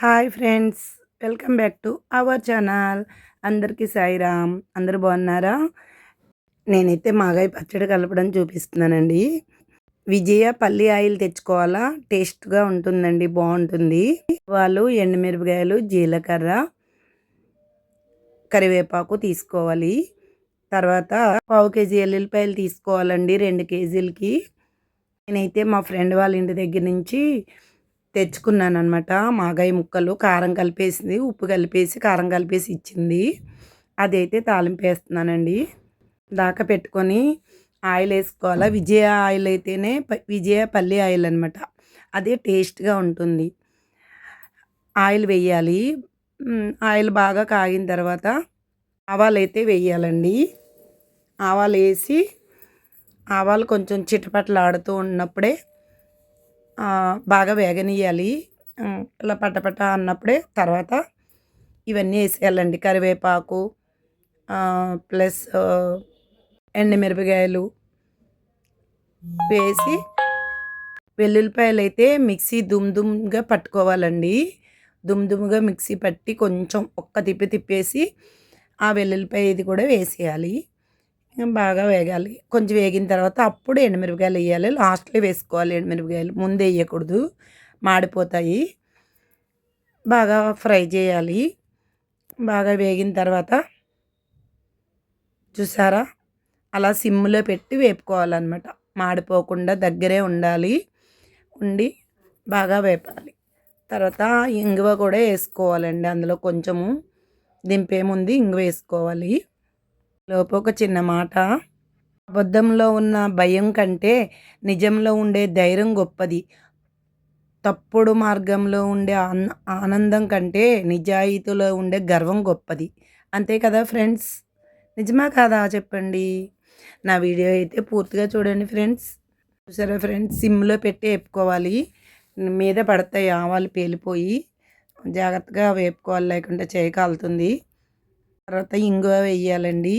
Hi friends welcome back to our channel. అందరికీ సాయిరామ్. అందరు బాగున్నారా? నేనైతే మాగాయ పచ్చడి కలపడం చూపిస్తున్నానండి. విజయ పల్లి ఆయిల్ తెచ్చుకోవాలా? టేస్ట్గా ఉంటుందండి బాగుంటుంది. వాళ్ళు ఎండుమిరపకాయలు జీలకర్ర కరివేపాకు తీసుకోవాలి. తర్వాత పావు కేజీ ఎల్లుల్లిపాయలు తీసుకోవాలండి రెండు కేజీలకి. నేనైతే మా ఫ్రెండ్ వాళ్ళ ఇంటి దగ్గర నుంచి తెచ్చుకున్నాను అనమాట మాగాయ ముక్కలు కారం కలిపేసింది ఉప్పు కలిపేసి కారం కలిపేసి ఇచ్చింది. అదైతే తాలింపు వేస్తున్నానండి. దాకా పెట్టుకొని ఆయిల్ వేసుకోవాలి? విజయ ఆయిల్ అయితేనే విజయ పల్లి ఆయిల్ అనమాట అదే టేస్ట్గా ఉంటుంది. ఆయిల్ వేయాలి. ఆయిల్ బాగా కాగిన తర్వాత ఆవాలు అయితే వేయాలండి. ఆవాలు వేసి ఆవాలు కొంచెం చిటపటలాడుతూ ఉన్నప్పుడే బాగా వేగనీయాలి ఇలా పట్టపట్ట అన్నప్పుడే తర్వాత ఇవన్నీ వేసేయాలండి. కరివేపాకు ప్లస్ ఎండుమిరపకాయలు వేసి వెల్లుల్లిపాయలు అయితే మిక్సీ దుమ్ దుమ్గా పట్టుకోవాలండి. దుమ్ దుమ్గా మిక్సీ పట్టి కొంచెం ఒక్క తిప్పి తిప్పేసి ఆ వెల్లుల్లిపాయ ఇది కూడా వేసేయాలి. బాగా వేగాలి. కొంచెం వేగిన తర్వాత అప్పుడు ఎండుమిరపకాయలు వేయాలి. లాస్ట్లో వేసుకోవాలి ఎండుమిరపకాయలు. ముందే వేయకూడదు. మాడిపోతాయి. బాగా ఫ్రై చేయాలి. బాగా వేగిన తర్వాత చూసారా? అలా సిమ్లో పెట్టి వేపుకోవాలన్నమాట. మాడిపోకుండా దగ్గరే ఉండాలి. ఉండి బాగా వేపాలి. తర్వాత ఇంగువ కూడా వేసుకోవాలండి. అందులో కొంచెము దింపేముంది ఇంగువ వేసుకోవాలి. లోపు ఒక చిన్న మాట. అబద్ధంలో ఉన్న భయం కంటే నిజంలో ఉండే ధైర్యం గొప్పది. తప్పుడు మార్గంలో ఉండే ఆనందం కంటే నిజాయితీలో ఉండే గర్వం గొప్పది. అంతే కదా ఫ్రెండ్స్? నిజమా కాదా చెప్పండి? నా వీడియో అయితే పూర్తిగా చూడండి ఫ్రెండ్స్. చూసారా ఫ్రెండ్స్? సిమ్లో పెట్టి వేపుకోవాలి. మీద పడతాయి ఆవాలు పేలిపోయి. జాగ్రత్తగా వేపుకోవాలి లేకుంటే చేయి కాలుతుంది. తర్వాత ఇంగువ వేయాలండి.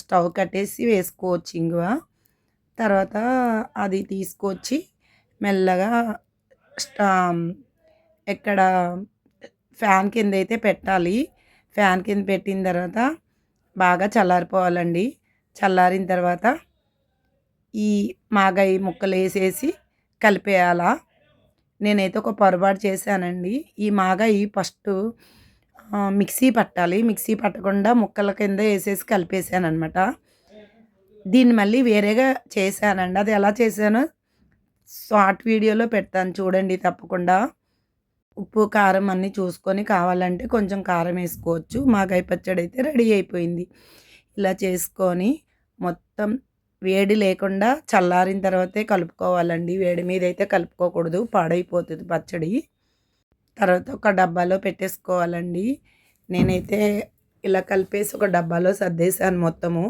స్టవ్ కట్టేసి వేసుకోవచ్చు ఇంగువ తర్వాత అది తీసుకొచ్చి మెల్లగా ఎక్కడ ఫ్యాన్ కింద అయితే పెట్టాలి. ఫ్యాన్ కింద పెట్టిన తర్వాత బాగా చల్లారిపోవాలండి. చల్లారిన తర్వాత ఈ మాగాయి ముక్కలు వేసేసి కలిపేయాలా. నేనైతే ఒక పొరపాటు చేశానండి. ఈ మాగాయి ఫస్ట్ మిక్సీ పట్టాలి. మిక్సీ పట్టకుండా ముక్కల కింద వేసేసి కలిపేసాను అనమాట దీన్ని మళ్ళీ వేరేగా చేశానండి. అది ఎలా చేశానో? షార్ట్ వీడియోలో పెడతాను చూడండి తప్పకుండా. ఉప్పు కారం అన్నీ చూసుకొని కావాలంటే కొంచెం కారం వేసుకోవచ్చు. మాగాయ పచ్చడి అయితే రెడీ అయిపోయింది. ఇలా చేసుకొని మొత్తం వేడి లేకుండా చల్లారిన తర్వాతే కలుపుకోవాలండి. వేడి మీద అయితే కలుపుకోకూడదు. పాడైపోతుంది పచ్చడి. తర్వాత ఒక డబ్బాలో పెట్టేసుకోవాలండి. నేనైతే ఇలా కలిపేసి ఒక డబ్బాలో సర్దేశాను మొత్తము.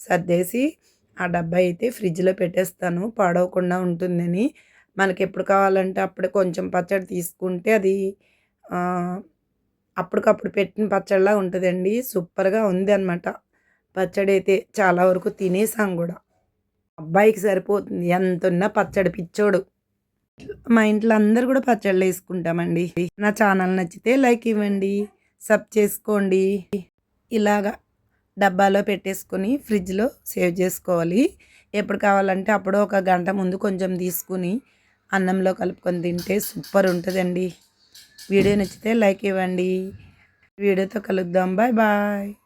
సర్దేసి ఆ డబ్బా అయితే ఫ్రిడ్జ్లో పెట్టేస్తాను. పాడవకుండా ఉంటుందని. మనకి ఎప్పుడు కావాలంటే అప్పుడు కొంచెం పచ్చడి తీసుకుంటే అది అప్పటికప్పుడు పెట్టిన పచ్చడిలా ఉంటుందండి. సూపర్గా ఉంది అనమాట పచ్చడి అయితే చాలా వరకు తినేసాం కూడా. అబ్బాయికి సరిపోతుంది. ఎంత ఉన్నా పచ్చడి పిచ్చోడు. మా ఇంట్లో అందరు కూడా పచ్చళ్ళు వేసుకుంటామండి. నా ఛానల్ నచ్చితే లైక్ ఇవ్వండి సబ్ చేసుకోండి. ఇలాగా డబ్బాలో పెట్టేసుకొని ఫ్రిడ్జ్లో సేవ్ చేసుకోవాలి. ఎప్పుడు కావాలంటే అప్పుడు ఒక గంట ముందు కొంచెం తీసుకుని అన్నంలో కలుపుకొని తింటే సూపర్ ఉంటుందండి. వీడియో నచ్చితే లైక్ ఇవ్వండి. వీడియోతో కలుద్దాం. Bye bye.